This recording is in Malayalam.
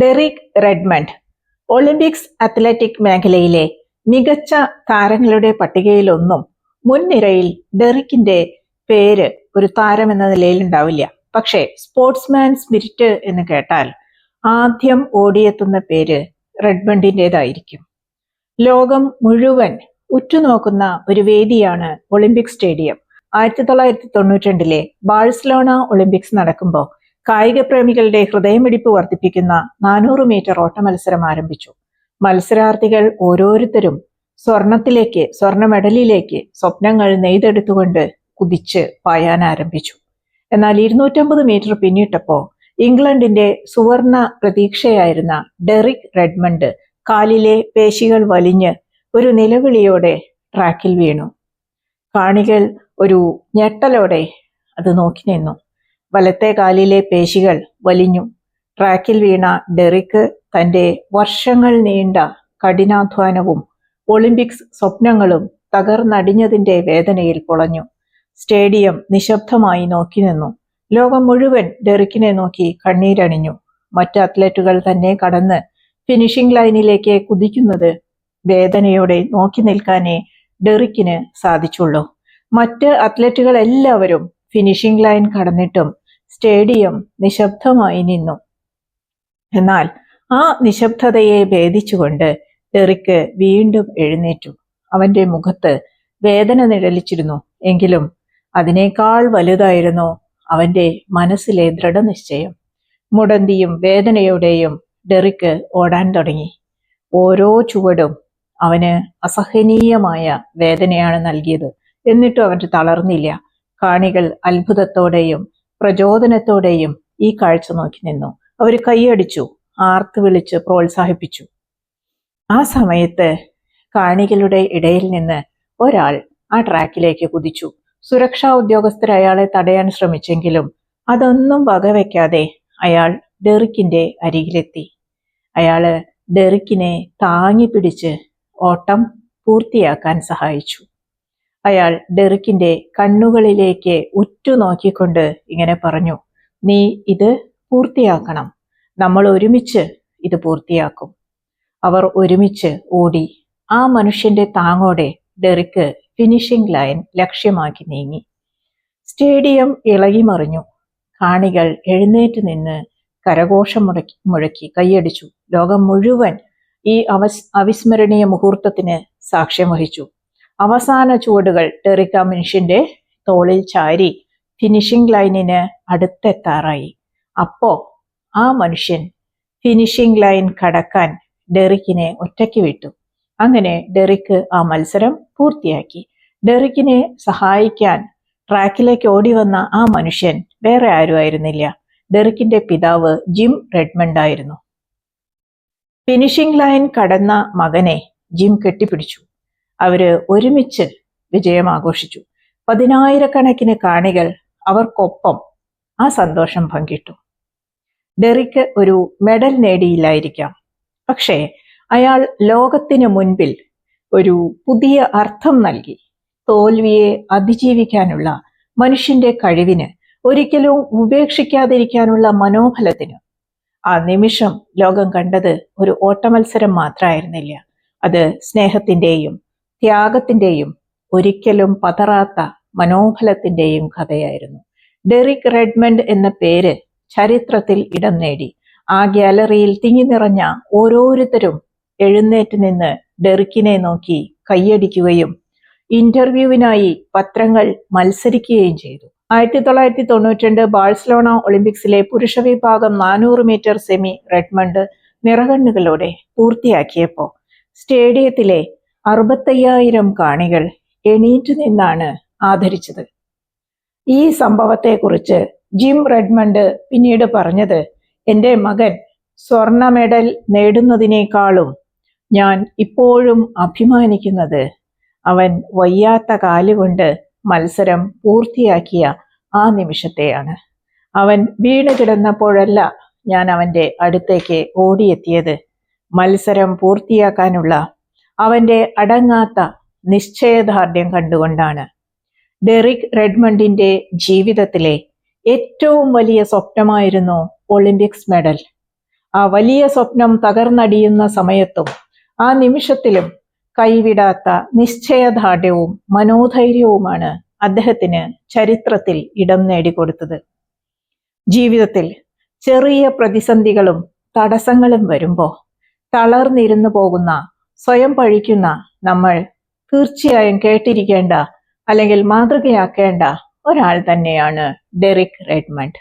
ഡെറിക് റെഡ്മണ്ട് ഒളിമ്പിക്സ് അത്ലറ്റിക് മേഖലയിലെ മികച്ച താരങ്ങളുടെ പട്ടികയിലൊന്നും മുൻനിരയിൽ ഡെറിക്കിന്റെ പേര് ഒരു താരം എന്ന നിലയിൽ ഉണ്ടാവില്ല. പക്ഷേ സ്പോർട്സ്മാൻ സ്പിരിറ്റ് എന്ന് കേട്ടാൽ ആദ്യം ഓടിയെത്തുന്ന പേര് റെഡ്മണ്ടിന്റെതായിരിക്കും ലോകം മുഴുവൻ ഉറ്റുനോക്കുന്ന ഒരു വേദിയാണ് ഒളിമ്പിക് സ്റ്റേഡിയം. ആയിരത്തി തൊള്ളായിരത്തി തൊണ്ണൂറ്റി രണ്ടിലെ ബാഴ്സലോണ ഒളിമ്പിക്സ് നടക്കുമ്പോൾ കായിക പ്രേമികളുടെ ഹൃദയമിടിപ്പ് വർദ്ധിപ്പിക്കുന്ന നാനൂറ് മീറ്റർ ഓട്ട മത്സരം ആരംഭിച്ചു. മത്സരാർത്ഥികൾ ഓരോരുത്തരും സ്വർണത്തിലേക്ക് സ്വർണ മെഡലിലേക്ക് സ്വപ്നങ്ങൾ നെയ്തെടുത്തുകൊണ്ട് കുതിച്ച് പായാൻ ആരംഭിച്ചു. എന്നാൽ ഇരുന്നൂറ്റമ്പത് മീറ്റർ പിന്നിട്ടപ്പോൾ ഇംഗ്ലണ്ടിന്റെ സുവർണ പ്രതീക്ഷയായിരുന്ന ഡെറിക് റെഡ്മണ്ട് കാലിലെ പേശികൾ വലിഞ്ഞ് ഒരു നിലവിളിയോടെ ട്രാക്കിൽ വീണു. കാണികൾ ഒരു ഞെട്ടലോടെ അത് നോക്കി നിന്നു. വലത്തെ കാലിലെ പേശികൾ വലിഞ്ഞു. ട്രാക്കിൽ വീണ ഡെറിക്ക് തന്റെ വർഷങ്ങൾ നീണ്ട കഠിനാധ്വാനവും ഒളിമ്പിക്സ് സ്വപ്നങ്ങളും തകർന്നടിഞ്ഞതിന്റെ വേദനയിൽ പൊളഞ്ഞു. സ്റ്റേഡിയം നിശബ്ദമായി നോക്കി നിന്നു. ലോകം മുഴുവൻ ഡെറിക്കിനെ നോക്കി കണ്ണീരണിഞ്ഞു. മറ്റ് അത്ലറ്റുകൾ തന്നെ കടന്ന് ഫിനിഷിംഗ് ലൈനിലേക്ക് കുതിക്കുന്നത് വേദനയോടെ നോക്കി നിൽക്കാനേ ഡെറിക്കിന് സാധിച്ചുള്ളൂ. മറ്റ് അത്ലറ്റുകൾ എല്ലാവരും ഫിനിഷിംഗ് ലൈൻ കടന്നിട്ടും സ്റ്റേഡിയം നിശബ്ദമായി നിന്നു. എന്നാൽ ആ നിശബ്ദതയെ ഭേദിച്ചുകൊണ്ട് ഡെറിക്ക് വീണ്ടും എഴുന്നേറ്റു. അവന്റെ മുഖത്ത് വേദന നിഴലിച്ചിരുന്നു. എങ്കിലും അതിനേക്കാൾ വലുതായിരുന്നു അവന്റെ മനസ്സിലെ ദൃഢനിശ്ചയം. മുടന്തിയും വേദനയോടെയും ഡെറിക്ക് ഓടാൻ തുടങ്ങി. ഓരോ ചുവടും അവന് അസഹനീയമായ വേദനയാണ് നൽകിയത്. എന്നിട്ടും അവൻ തളർന്നില്ല. കാണികൾ അത്ഭുതത്തോടെയും പ്രചോദനത്തോടെയും ഈ കാഴ്ച നോക്കി നിന്നു. അവർ കൈയടിച്ചു ആർത്ത് വിളിച്ച് പ്രോത്സാഹിപ്പിച്ചു. ആ സമയത്ത് കാണികളുടെ ഇടയിൽ നിന്ന് ഒരാൾ ആ ട്രാക്കിലേക്ക് കുതിച്ചു. സുരക്ഷാ ഉദ്യോഗസ്ഥർ അയാളെ തടയാൻ ശ്രമിച്ചെങ്കിലും അതൊന്നും വകവെക്കാതെ അയാൾ ഡെറിക്കിന്റെ അരികിലെത്തി. അയാൾ ഡെറിക്കിനെ താങ്ങി പിടിച്ച് ഓട്ടം പൂർത്തിയാക്കാൻ സഹായിച്ചു. അയാൾ ഡെറിക്കിന്റെ കണ്ണുകളിലേക്ക് ഉറ്റുനോക്കിക്കൊണ്ട് ഇങ്ങനെ പറഞ്ഞു നീ ഇത് പൂർത്തിയാക്കണം. നമ്മൾ ഒരുമിച്ച് ഇത് പൂർത്തിയാക്കും. അവർ ഒരുമിച്ച് ഓടി. ആ മനുഷ്യന്റെ താങ്ങോടെ ഡെറിക്ക് ഫിനിഷിംഗ് ലൈൻ ലക്ഷ്യമാക്കി നീങ്ങി. സ്റ്റേഡിയം ഇളകിമറിഞ്ഞു. കാണികൾ എഴുന്നേറ്റ് നിന്ന് കരഘോഷം മുടക്കി മുഴക്കി കൈയടിച്ചു. ലോകം മുഴുവൻ ഈ അവസ് അവിസ്മരണീയ മുഹൂർത്തത്തിന് സാക്ഷ്യം വഹിച്ചു. അവസാന ചുവടുകൾ ടെറിക്ക മനുഷ്യന്റെ തോളിൽ ചാരി ഫിനിഷിംഗ് ലൈനിന് അടുത്തെത്താറായി. അപ്പോ ആ മനുഷ്യൻ ഫിനിഷിംഗ് ലൈൻ കടക്കാൻ ഡെറിക്കിനെ ഒറ്റയ്ക്ക് വിട്ടു. അങ്ങനെ ഡെറിക്ക് ആ മത്സരം പൂർത്തിയാക്കി. ഡെറിക്കിനെ സഹായിക്കാൻ ട്രാക്കിലേക്ക് ഓടി വന്ന ആ മനുഷ്യൻ വേറെ ആരുമായിരുന്നില്ല. ഡെറിക്കിന്റെ പിതാവ് ജിം റെഡ്മണ്ട് ആയിരുന്നു ഫിനിഷിംഗ് ലൈൻ കടന്ന മകനെ ജിം കെട്ടിപ്പിടിച്ചു. അവർ ഒരുമിച്ച് വിജയം ആഘോഷിച്ചു പതിനായിരക്കണക്കിന് കാണികൾ അവർക്കൊപ്പം ആ സന്തോഷം പങ്കിട്ടു. ഡെറിക്ക് ഒരു മെഡൽ നേടിയില്ലായിരിക്കാം. പക്ഷേ അയാൾ ലോകത്തിന് മുൻപിൽ ഒരു പുതിയ അർത്ഥം നൽകി. തോൽവിയെ അതിജീവിക്കാനുള്ള മനുഷ്യന്റെ കഴിവിന് ഒരിക്കലും ഉപേക്ഷിക്കാതിരിക്കാനുള്ള മനോബലത്തിന്. ആ നിമിഷം ലോകം കണ്ടത് ഒരു ഓട്ടമത്സരം മാത്രമായിരുന്നില്ല അത് സ്നേഹത്തിന്റെയും ത്യാഗത്തിന്റെയും ഒരിക്കലും പതറാത്ത മനോബലത്തിന്റെയും കഥയായിരുന്നു. ഡെറിക് റെഡ്മണ്ട് എന്ന പേര് ചരിത്രത്തിൽ ഇടം നേടി. ആ ഗ്യാലറിയിൽ തിങ്ങി നിറഞ്ഞ ഓരോരുത്തരും എഴുന്നേറ്റ് നിന്ന് ഡെറിക്കിനെ നോക്കി കൈയടിക്കുകയും ഇന്റർവ്യൂവിനായി പത്രങ്ങൾ മത്സരിക്കുകയും ചെയ്തു. ആയിരത്തി തൊള്ളായിരത്തി തൊണ്ണൂറ്റി രണ്ട് ബാഴ്സലോണ ഒളിമ്പിക്സിലെ പുരുഷ വിഭാഗം നാനൂറ് മീറ്റർ സെമി റെഡ്മണ്ട് നിറകണ്ണുകളോടെ പൂർത്തിയാക്കിയപ്പോൾ സ്റ്റേഡിയത്തിലെ അറുപത്തയ്യായിരം കാണികൾ എണീറ്റു നിന്നാണ് ആദരിച്ചത്. ഈ സംഭവത്തെക്കുറിച്ച് ജിം റെഡ്മണ്ട് പിന്നീട് പറഞ്ഞത് എന്റെ മകൻ സ്വർണ മെഡൽ നേടുന്നതിനേക്കാളും ഞാൻ ഇപ്പോഴും അഭിമാനിക്കുന്നത് അവൻ വയ്യാത്ത കാലുകൊണ്ട് മത്സരം പൂർത്തിയാക്കിയ ആ നിമിഷത്തെയാണ്. അവൻ വീണ് കിടന്നപ്പോഴല്ല ഞാൻ അവന്റെ അടുത്തേക്ക് ഓടിയെത്തിയത്. മത്സരം പൂർത്തിയാക്കാനുള്ള അവന്റെ അടങ്ങാത്ത നിശ്ചയദാർഢ്യം കണ്ടുകൊണ്ടാണ്. ഡെറിക് റെഡ്മണ്ടിന്റെ ജീവിതത്തിലെ ഏറ്റവും വലിയ സ്വപ്നമായിരുന്നു ഒളിമ്പിക്സ് മെഡൽ. ആ വലിയ സ്വപ്നം തകർന്നടിയുന്ന സമയത്തും ആ നിമിഷത്തിലും കൈവിടാത്ത നിശ്ചയദാർഢ്യവും മനോധൈര്യവുമാണ് അദ്ദേഹത്തിന് ചരിത്രത്തിൽ ഇടം നേടിക്കൊടുത്തത്. ജീവിതത്തിൽ ചെറിയ പ്രതിസന്ധികളും തടസ്സങ്ങളും വരുമ്പോൾ തളർന്നിരുന്നു പോകുന്ന സ്വയം പഴിക്കുന്ന നമ്മൾ തീർച്ചയായും കേട്ടിരിക്കേണ്ട അല്ലെങ്കിൽ മാതൃകയാക്കേണ്ട ഒരാൾ തന്നെയാണ് ഡെറിക് റെഡ്മണ്ട്.